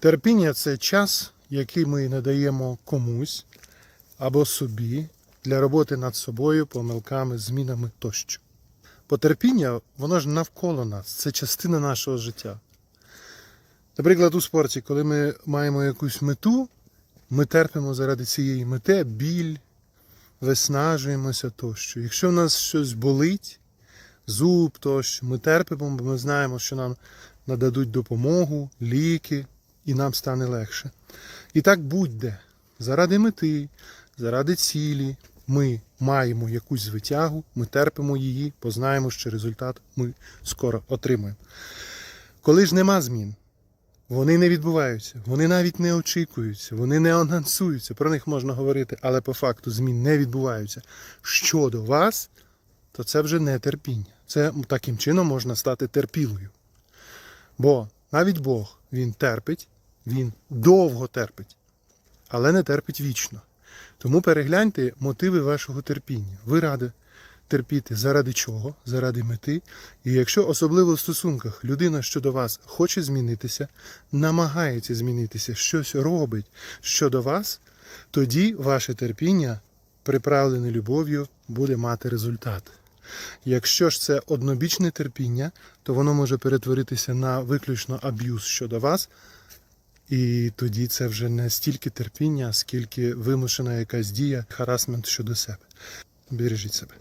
Терпіння це час, який ми надаємо комусь або собі для роботи над собою, помилками, змінами тощо. Потерпіння, воно ж навколо нас, це частина нашого життя. Наприклад, у спорті, коли ми маємо якусь мету, ми терпимо заради цієї мети біль, виснажуємося тощо. Якщо в нас щось болить, зуб тощо, ми терпимо, бо ми знаємо, що нам нададуть допомогу, ліки, і нам стане легше. І так будь-де. Заради мети, заради цілі ми маємо якусь звитягу, ми терпимо її, бо знаємо, що результат ми скоро отримаємо. Коли ж нема змін, вони не відбуваються, вони навіть не очікуються, вони не анонсуються. Про них можна говорити, але по факту змін не відбуваються. Щодо вас, то це вже не терпіння. Це таким чином можна стати терпілою. Бо навіть Бог він терпить, він довго терпить, але не терпить вічно. Тому перегляньте мотиви вашого терпіння. Ви раді терпіти заради чого? Заради мети. І якщо особливо в стосунках людина щодо вас хоче змінитися, намагається змінитися, щось робить щодо вас, тоді ваше терпіння, приправлене любов'ю, буде мати результат. Якщо ж це однобічне терпіння, то воно може перетворитися на виключно аб'юз щодо вас, і тоді це вже не стільки терпіння, скільки вимушена якась дія, харасмент щодо себе. Бережіть себе.